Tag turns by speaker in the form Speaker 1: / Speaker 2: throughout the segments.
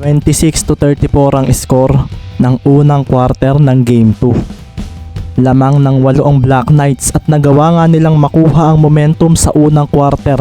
Speaker 1: 26 to 34 ang score ng unang quarter ng Game 2. Lamang ng walo ang Black Knights at nagawa nga nilang makuha ang momentum sa unang quarter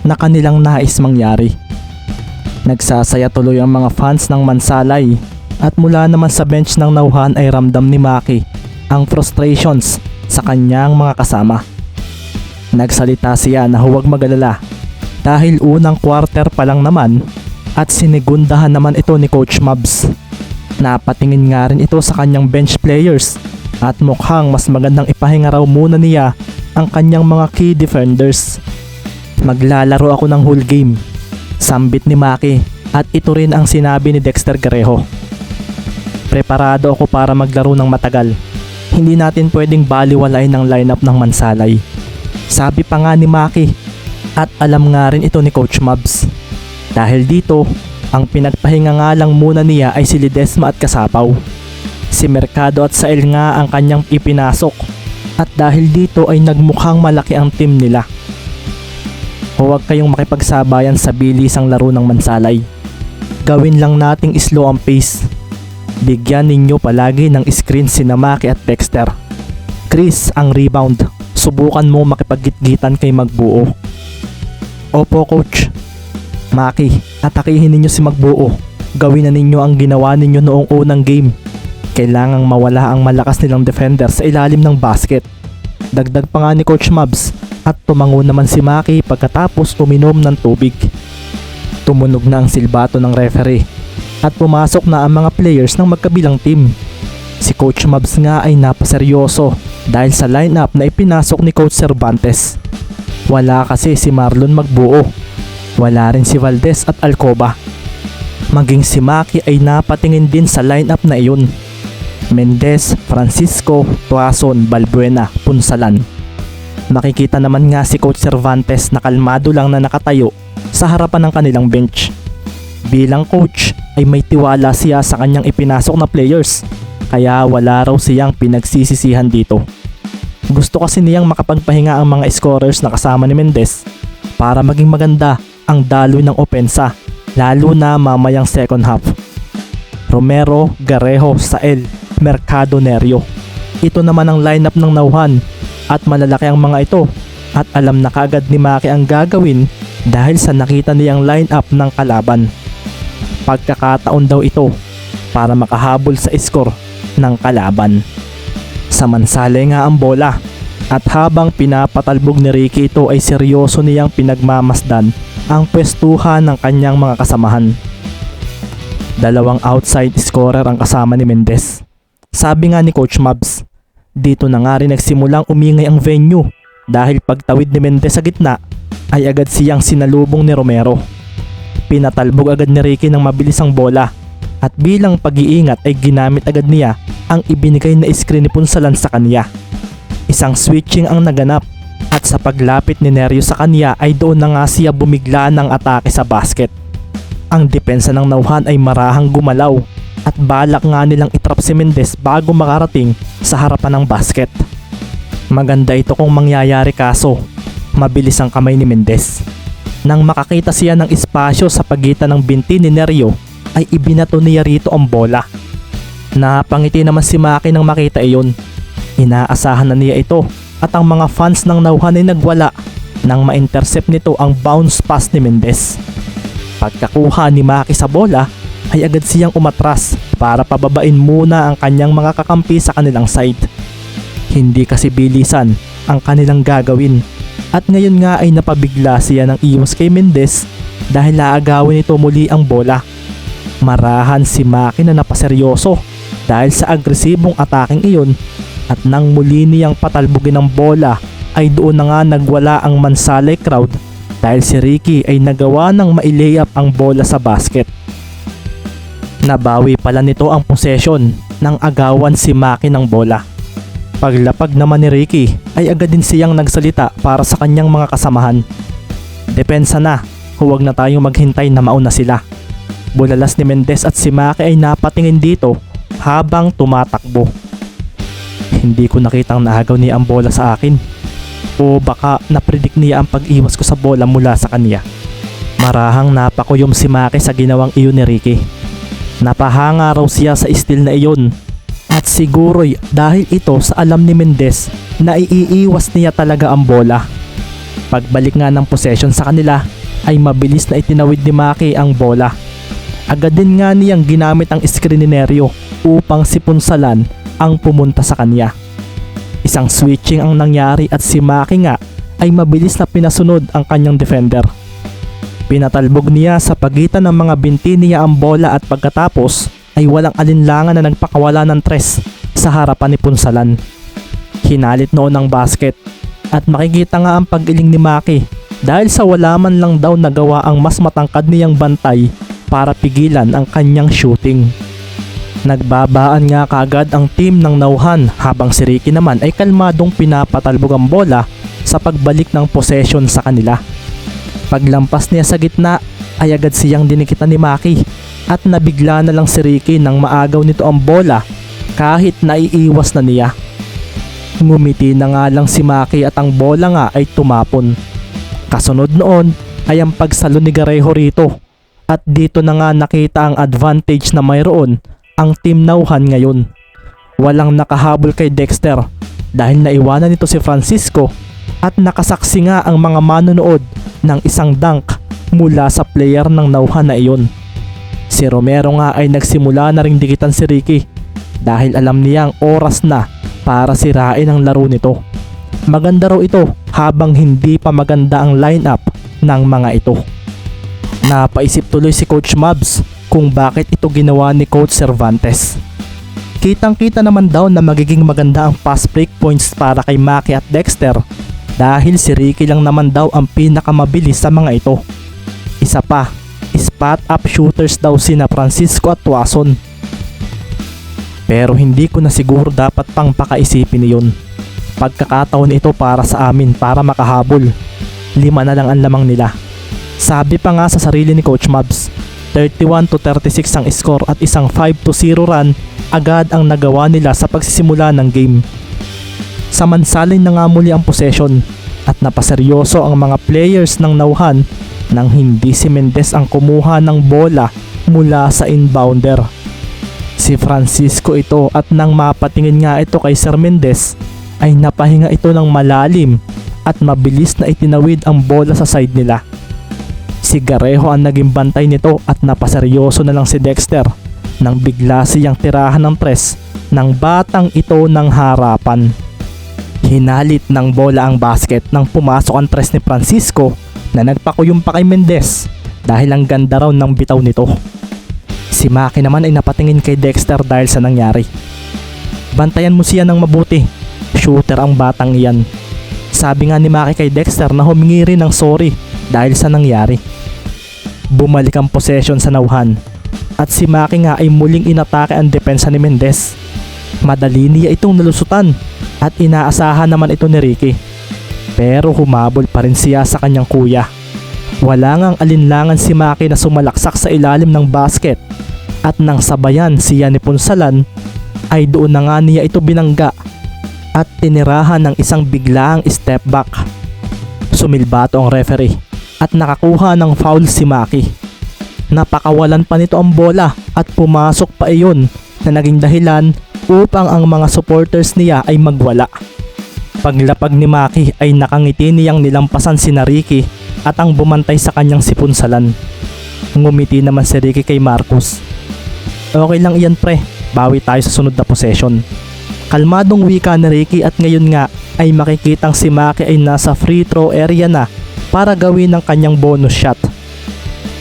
Speaker 1: na kanilang nais mangyari. Nagsasaya tuloy ang mga fans ng Mansalay at mula naman sa bench ng Nauhan ay ramdam ni Maki ang frustrations sa kanyang mga kasama. Nagsalita siya na huwag magalala dahil unang quarter pa lang naman at sinigundahan naman ito ni Coach Mabs. Napatingin nga rin ito sa kanyang bench players at mukhang mas magandang ipahinga raw muna niya ang kanyang mga key defenders. Maglalaro ako ng whole game. Sambit ni Maki at ito rin ang sinabi ni Dexter Garejo. Preparado ako para maglaro ng matagal. Hindi natin pwedeng baliwalain ng lineup ng Mansalay. Sabi pa nga ni Maki at alam nga rin ito ni Coach Mabs. Dahil dito, ang pinagpahinga nga lang muna niya ay si Lidesma at Kasapaw. Si Mercado at Sael nga ang kanyang ipinasok at dahil dito ay nagmukhang malaki ang team nila. Huwag kayong makipagsabayan sa bilisang laro ng Mansalay. Gawin lang nating slow ang pace. Bigyan ninyo palagi ng screen si Namaki at Dexter. Chris ang rebound. Subukan mo makipaggitgitan kay Magbuo. Opo coach. Maki, atakihin ninyo si Magbuo. Gawin na ninyo ang ginawa ninyo noong unang game. Kailangang mawala ang malakas nilang defender sa ilalim ng basket. Dagdag pa nga ni Coach Mabs at tumango naman si Maki pagkatapos uminom ng tubig. Tumunog na ang silbato ng referee at pumasok na ang mga players ng magkabilang team. Si Coach Mabs nga ay napaseryoso dahil sa lineup na ipinasok ni Coach Cervantes. Wala kasi si Marlon Magbuo. Wala rin si Valdez at Alcoba. Maging si Maki ay napatingin din sa lineup na iyon. Mendez, Francisco, Tuason, Balbuena, Punsalan. Makikita naman nga si Coach Cervantes na kalmado lang na nakatayo sa harapan ng kanilang bench. Bilang coach ay may tiwala siya sa kanyang ipinasok na players kaya wala raw siyang pinagsisisihan dito. Gusto kasi niyang makapagpahinga ang mga scorers na kasama ni Mendez para maging maganda ang daloy ng opensa lalo na mamayang second half. Romero, Garejo, Sael, Mercado Nerio. Ito naman ang lineup ng Nauhan at malalaki ang mga ito at alam na kagad ni Maki ang gagawin dahil sa nakita niyang lineup ng kalaban. Pagkakataon daw ito para makahabol sa score ng kalaban. Samansale nga ang bola at habang pinapatalbog ni Ricky ito ay seryoso niyang pinagmamasdan ang pwestuhan ng kanyang mga kasamahan. Dalawang outside scorer ang kasama ni Mendez. Sabi nga ni Coach Mabs, dito na nga rin nagsimulang umingay ang venue dahil pagtawid ni Mendez sa gitna ay agad siyang sinalubong ni Romero. Pinatalbog agad ni Ricky ng mabilis ang bola at bilang pag-iingat ay ginamit agad niya ang ibinigay na screen ni Punsalan sa kanya. Isang switching ang naganap at sa paglapit ni Nerio sa kanya ay doon na nga siya bumigla ng atake sa basket. Ang depensa ng Nauhan ay marahang gumalaw at balak nga nilang itrap si Mendez bago makarating sa harapan ng basket. Maganda ito kung mangyayari kaso mabilis ang kamay ni Mendez. Nang makakita siya ng espasyo sa pagitan ng binti ni Nerio ay ibinato niya rito ang bola. Napangiti naman si Maki nang makita iyon. Inaasahan na niya ito at ang mga fans ng Nauhan ay nagwala nang ma-intercept nito ang bounce pass ni Mendez. Pagkakuha ni Maki sa bola ay agad siyang umatras para pababain muna ang kanyang mga kakampi sa kanilang side. Hindi kasi bilisan ang kanilang gagawin at ngayon nga ay napabigla siya ng iwas kay Mendez dahil laagawin nito muli ang bola. Marahan si Maki na napaseryoso dahil sa agresibong ataking iyon at nang muli niyang patalbugin ang bola ay doon na nga nagwala ang Mansale crowd dahil si Ricky ay nagawa ng mailayup ang bola sa basket. Nabawi pala nito ang possession nang agawan si Maki ng bola. Paglapag naman ni Ricky ay agad din siyang nagsalita para sa kanyang mga kasamahan. Depensa na, huwag na tayong maghintay na mauna sila. Bulalas ni Mendez at si Maki ay napatingin dito habang tumatakbo. Hindi ko nakitang naagaw niya ang bola sa akin. O baka napredict niya ang pag-iwas ko sa bola mula sa kanya. Marahang napakuyom si Maki sa ginawang iyon ni Ricky. Napahanga raw siya sa steal na iyon. At siguro'y dahil ito sa alam ni Mendez na iiiwas niya talaga ang bola. Pagbalik nga ng possession sa kanila ay mabilis na itinawid ni Maki ang bola. Agad din nga niyang ginamit ang screen ni Neryo upang si Punsalan ang pumunta sa kanya. Isang switching ang nangyari at si Maki nga ay mabilis na pinasunod ang kanyang defender. Pinatalbog niya sa pagitan ng mga binti niya ang bola at pagkatapos ay walang alinlangan na nagpakawala ng tres sa harapan ni Punsalan. Hinalit noon ang basket at makikita nga ang pag-iling ni Maki dahil sa wala man lang daw nagawa ang mas matangkad niyang bantay para pigilan ang kanyang shooting. Nagbabaan nga kagad ang team ng Nauhan habang si Ricky naman ay kalmadong pinapatalbog ang bola sa pagbalik ng possession sa kanila. Paglampas niya sa gitna ay agad siyang dinikitan ni Maki at nabigla na lang si Ricky nang maagaw nito ang bola kahit naiiwas na niya. Ngumiti na nga lang si Maki at ang bola nga ay tumapon. Kasunod noon ay ang pagsalo ni Garejo rito at dito na nga nakita ang advantage na mayroon ang Team Nauhan ngayon. Walang nakahabol kay Dexter dahil naiwanan nito si Francisco at nakasaksi nga ang mga manonood ng isang dunk mula sa player ng Nauhan na iyon. Si Romero nga ay nagsimula na ring dikitan si Ricky dahil alam niya ang oras na para sirain ang laro nito. Maganda raw ito habang hindi pa maganda ang lineup ng mga ito. Napaisip tuloy si Coach Mabs kung bakit ito ginawa ni Coach Cervantes. Kitang kita naman daw na magiging maganda ang pass break points para kay Maki at Dexter dahil si Ricky lang naman daw ang pinakamabilis sa mga ito. Isa pa, spot up shooters daw sina Francisco at Tuason. Pero hindi ko na siguro dapat pang pakaisipin niyon. Pagkakataon ito para sa amin para makahabol. Lima na lang ang lamang nila. Sabi pa nga sa sarili ni Coach Mabs, 31 to 36 ang score at isang 5 to 0 run agad ang nagawa nila sa pagsisimula ng game. Samansalin na nga muli ang possession at napaseryoso ang mga players ng Nauhan nang hindi si Mendez ang kumuha ng bola mula sa inbounder. Si Francisco ito at nang mapatingin nga ito kay Sir Mendez ay napahinga ito ng malalim at mabilis na itinawid ang bola sa side nila. Si Garejo ang naging bantay nito at napaseryoso na lang si Dexter nang bigla siyang tirahan ng tres ng batang ito ng harapan. Hinalit ng bola ang basket nang pumasok ang tres ni Francisco na nagpakuyong pa kay Mendez dahil ang ganda raw ng bitaw nito. Si Maki naman ay napatingin kay Dexter dahil sa nangyari. Bantayan mo siya ng mabuti. Shooter ang batang iyan. Sabi nga ni Maki kay Dexter na humingi rin ng sorry dahil sa nangyari. Bumalik ang possession sa Nauhan at si Maki nga ay muling inatake ang depensa ni Mendez. Madali niya itong nalusutan at inaasahan naman ito ni Ricky. Pero humabol pa rin siya sa kanyang kuya. Wala ngang alinlangan si Maki na sumalaksak sa ilalim ng basket at nang sabayan siya ni Punsalan ay doon na nga niya ito binangga at tinirahan ng isang biglaang step back. Sumilbato ang referee at nakakuha ng foul si Maki. Napakawalan pa nito ang bola at pumasok pa iyon na naging dahilan upang ang mga supporters niya ay magwala. Paglapag ni Maki ay nakangiti niyang nilampasan si Ricky at ang bumantay sa kanyang sipunsalan. Ngumiti naman si Ricky kay Marcus. Okay lang iyan pre, bawi tayo sa sunod na possession. Kalmadong wika ni Ricky at ngayon nga ay makikitang si Maki ay nasa free throw area na para gawin ang kanyang bonus shot.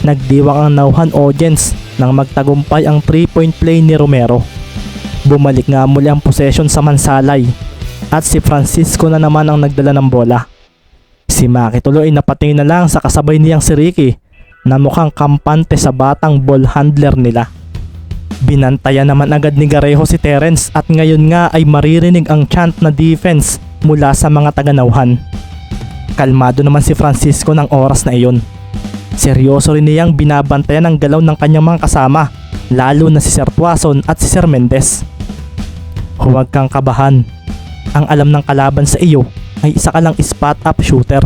Speaker 1: Nagdiwang ang nauhan audience nang magtagumpay ang 3-point play ni Romero. Bumalik nga muli ang possession sa Mansalay at si Francisco na naman ang nagdala ng bola. Si Maki tuloy napatingin na lang sa kasabay niyang si Ricky na mukhang kampante sa batang ball handler nila. Binantayan naman agad ni Garejo si Terence at ngayon nga ay maririnig ang chant na defense mula sa mga taganauhan. Kalmado naman si Francisco ng oras na iyon. Seryoso rin niyang binabantayan ang galaw ng kanyang mga kasama, lalo na si Sir Tuason at si Sir Mendez. Huwag kang kabahan. Ang alam ng kalaban sa iyo ay isa ka lang spot up shooter.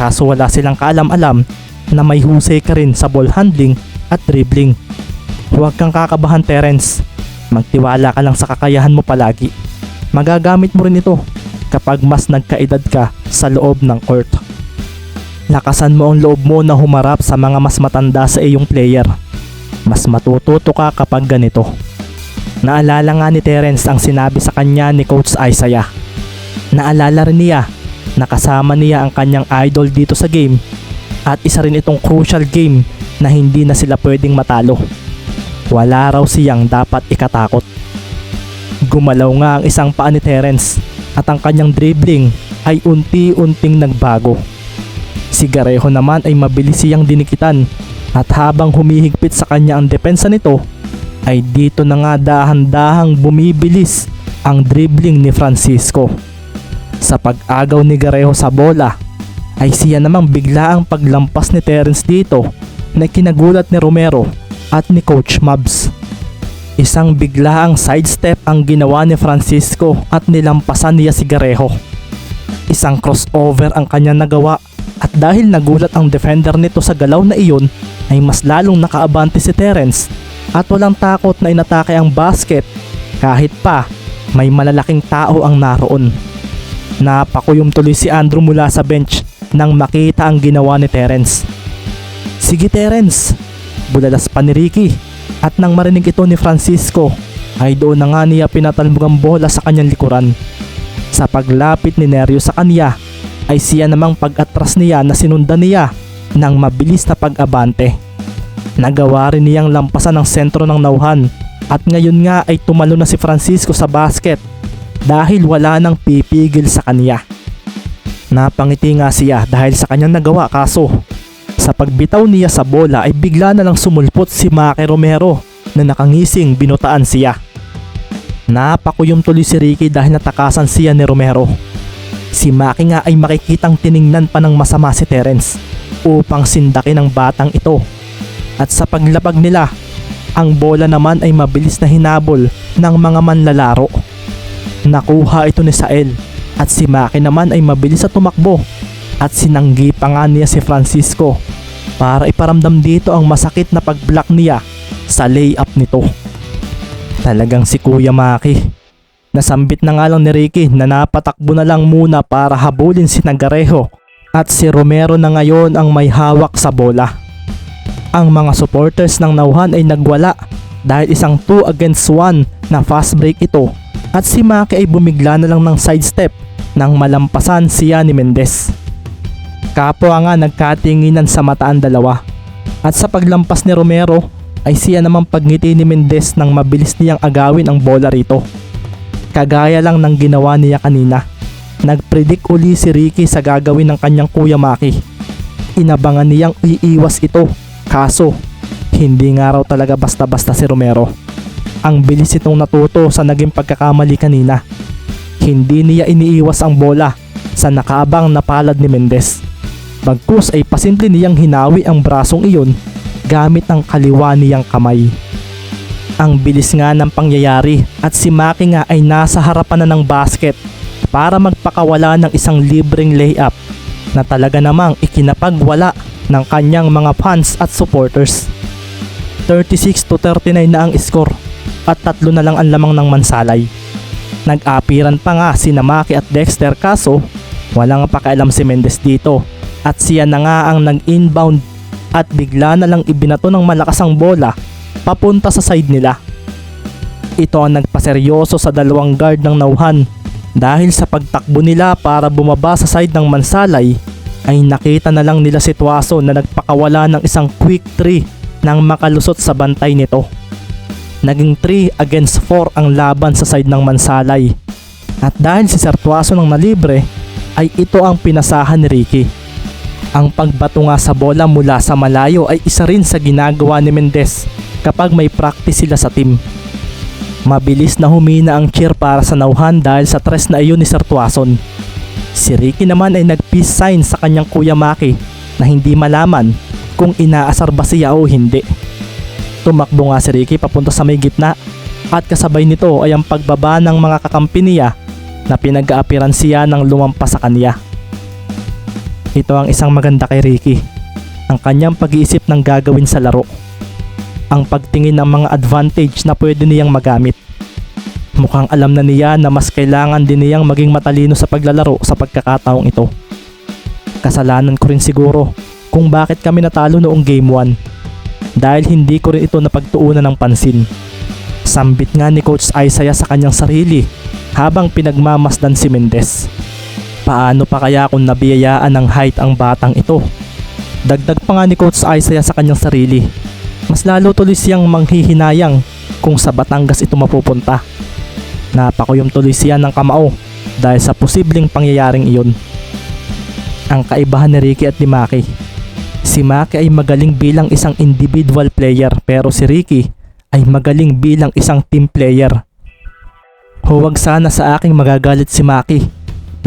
Speaker 1: Kaso wala silang kaalam-alam na may husay ka rin sa ball handling at dribbling. Huwag kang kakabahan Terence. Magtiwala ka lang sa kakayahan mo palagi. Magagamit mo rin ito kapag mas nagkaedad ka sa loob ng court. Lakasan mo ang loob mo na humarap sa mga mas matanda sa iyong player. Mas matututo ka kapag ganito. Naalala nga ni Terence ang sinabi sa kanya ni Coach Isaiah. Naalala rin niya na kasama niya ang kanyang idol dito sa game at isa rin itong crucial game na hindi na sila pwedeng matalo. Wala raw siyang dapat ikatakot. Gumalaw nga ang isang paa ni Terence at ang kanyang dribbling ay unti-unting nagbago. Si Garejo naman ay mabilis siyang dinikitan at habang humihigpit sa kanya ang depensa nito ay dito na nga dahan-dahang bumibilis ang dribbling ni Francisco. Sa pag-agaw ni Garejo sa bola ay siya namang bigla ang paglampas ni Terence dito na kinagulat ni Romero at ni Coach Mabs. Isang biglaang sidestep ang ginawa ni Francisco at nilampasan niya si Garejo. Isang crossover ang kanya nagawa at dahil nagulat ang defender nito sa galaw na iyon ay mas lalong nakaabante si Terence at walang takot na inatake ang basket kahit pa may malalaking tao ang naroon. Napakuyom tuloy si Andrew mula sa bench nang makita ang ginawa ni Terence. Sige Terence, bulalas pa ni Ricky at nang marinig ito ni Francisco ay doon na nga niya pinatalbog ang bola sa kanyang likuran. Sa paglapit ni Nerio sa kanya ay siya namang pag-atras niya na sinundan niya ng mabilis na pag-abante. Nagawa rin niyang lampasan ang sentro ng nauhan at ngayon nga ay tumalo na si Francisco sa basket dahil wala nang pipigil sa kanya. Napangiti nga siya dahil sa kanyang nagawa kaso sa pagbitaw niya sa bola ay bigla na lang sumulpot si Maki Romero na nakangising binutaan siya. Napakuyom tuloy si Ricky dahil natakasan siya ni Romero. Si Maki nga ay makikitang tiningnan pa ng masama si Terence upang sindakin ang batang ito. At sa paglapag nila, ang bola naman ay mabilis na hinabol ng mga manlalaro. Nakuha ito ni Sael at si Maki naman ay mabilis na tumakbo at sinanggi pa nga niya si Francisco para iparamdam dito ang masakit na pag-block niya sa layup nito. Talagang si Kuya Maki. Nasambit na nga lang ni Ricky na napatakbo na lang muna para habulin si Nagarejo at si Romero na ngayon ang may hawak sa bola. Ang mga supporters ng Nauhan ay nagwala dahil isang 2 against 1 na fast break ito at si Maki ay bumigla na lang ng sidestep nang malampasan siya ni Mendez. Kapwa nga nagkatinginan sa mata ang dalawa. At sa paglampas ni Romero ay siya namang pagngiti ni Mendez nang mabilis niyang agawin ang bola rito. Kagaya lang ng ginawa niya kanina. Nagpredict uli si Ricky sa gagawin ng kanyang kuya Maki. Inabangan niyang iiwas ito kaso hindi nga raw talaga basta-basta si Romero. Ang bilis itong natuto sa naging pagkakamali kanina. Hindi niya iniiwas ang bola sa nakaabang na palad ni Mendez. Bagkus ay pasimple niyang hinawi ang brasong iyon gamit ang kaliwa niyang kamay. Ang bilis nga ng pangyayari at si Maki nga ay nasa harapan na ng basket para magpakawala ng isang libreng layup na talaga namang ikinapagwala ng kanyang mga fans at supporters. 36 to 39 na ang score at tatlo na lang ang lamang ng mansalay. Nag-apiran pa nga si Namaki at Dexter kaso walang pakialam si Mendez dito at siya na nga ang nag-inbound at bigla na lang ibinato ng malakas ang bola papunta sa side nila. Ito ang nagpaseryoso sa dalawang guard ng Nauhan dahil sa pagtakbo nila para bumaba sa side ng Mansalay ay nakita na lang nila sitwaso na nagpakawala ng isang quick 3 nang makalusot sa bantay nito. Naging 3 against 4 ang laban sa side ng Mansalay. At dahil si Sartuaso nang nalibre ay ito ang pinasahan ni Ricky. Ang pagbato nga sa bola mula sa malayo ay isa rin sa ginagawa ni Mendez kapag may practice sila sa team. Mabilis na humina ang cheer para sa nauhan dahil sa tres na iyon ni Sartuason. Si Ricky naman ay nag-peace sign sa kanyang kuya Maki na hindi malaman kung inaasar ba siya o hindi. Tumakbo nga si Ricky papunta sa may gitna at kasabay nito ay ang pagbaba ng mga kakampi niya na pinag-aapiran siya ng lumampas sa kanya. Ito ang isang maganda kay Ricky, ang kanyang pag-iisip ng gagawin sa laro. ang pagtingin ng mga advantage na pwede niyang magamit. Mukhang alam na niya na mas kailangan din niyang maging matalino sa paglalaro sa pagkakataong ito. Kasalanan ko rin siguro kung bakit kami natalo noong game 1 dahil hindi ko rin ito napagtuunan ng pansin. Sambit nga ni Coach Isaiah sa kanyang sarili habang pinagmamasdan si Mendez. Paano pa kaya kung nabiyayaan ng height ang batang ito? Dagdag pa nga ni Coach Isaiah sa kanyang sarili. Mas lalo tuloy siyang manghihinayang kung sa Batangas ito mapupunta. Napakuyom tuloy siya ng kamao dahil sa posibleng pangyayaring iyon. Ang kaibahan ni Ricky at ni Maki. Si Maki ay magaling bilang isang individual player pero si Ricky ay magaling bilang isang team player. Huwag sana sa aking magagalit si Maki.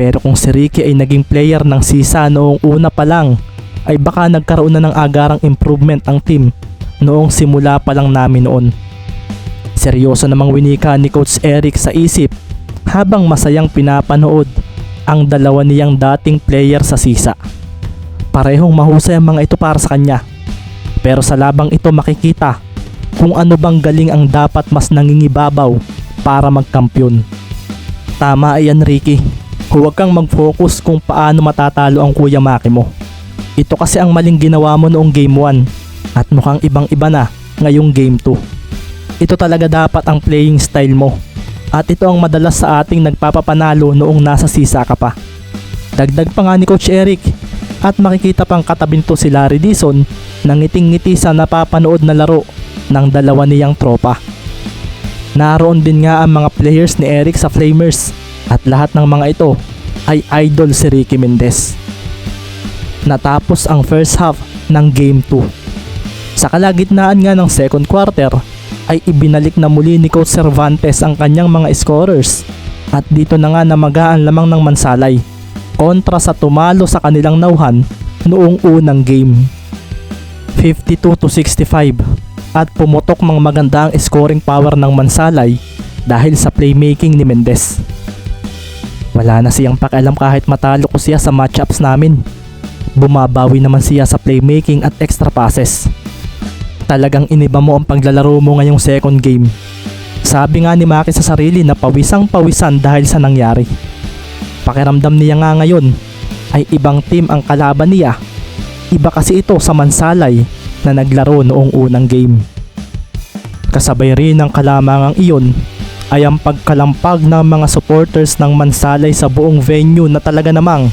Speaker 1: Pero kung si Ricky ay naging player ng sisa noong una pa lang, ay baka nagkaroon na ng agarang improvement ang team noong simula pa lang namin noon. Seryoso namang winika ni Coach Eric sa isip habang masayang pinapanood ang dalawa niyang dating player sa sisa. Parehong mahusay ang mga ito para sa kanya. Pero sa labang ito makikita kung ano bang galing ang dapat mas nangingibabaw para magkampyon. Tama yan Ricky. Huwag kang mag-focus kung paano matatalo ang Kuya Maki mo. Ito kasi ang maling ginawa mo noong game 1 at mukhang ibang iba na ngayong game 2. Ito talaga dapat ang playing style mo. At ito ang madalas sa ating nagpapapanalo noong nasa sisa ka pa. Dagdag pa nga ni Coach Eric at makikita pang katabinto si Larry Dison na ngiting-ngiti sa napapanood na laro ng dalawa niyang tropa. Naroon din nga ang mga players ni Eric sa Flamers at lahat ng mga ito ay idol si Ricky Mendez. Natapos ang first half ng Game 2. Sa kalagitnaan nga ng second quarter ay ibinalik na muli ni Coach Cervantes ang kanyang mga scorers at dito na nga namagaan lamang ng Mansalay kontra sa tumalo sa kanilang nauhan noong unang game. 52 to 65 at pumutok mang maganda ang scoring power ng Mansalay dahil sa playmaking ni Mendez. Wala na siyang pakialam kahit matalo ko siya sa matchups namin. Bumabawi naman siya sa playmaking at extra passes. Talagang iniba mo ang paglalaro mo ngayong second game. Sabi nga ni Maki sa sarili na pawisang pawisan dahil sa nangyari. Pakiramdam niya nga ngayon ay ibang team ang kalaban niya. Iba kasi ito sa Mansalay na naglaro noong unang game. Kasabay rin ng kalamangang iyon ay ang pagkalampag ng mga supporters ng Mansalay sa buong venue na talaga namang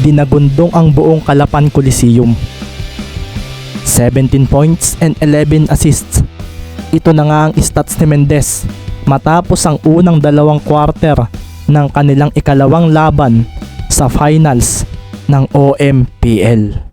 Speaker 1: dinagundong ang buong Kalapan Coliseum. 17 points and 11 assists. Ito na nga ang stats ni Mendez matapos ang unang dalawang quarter ng kanilang ikalawang laban sa finals ng OMPL.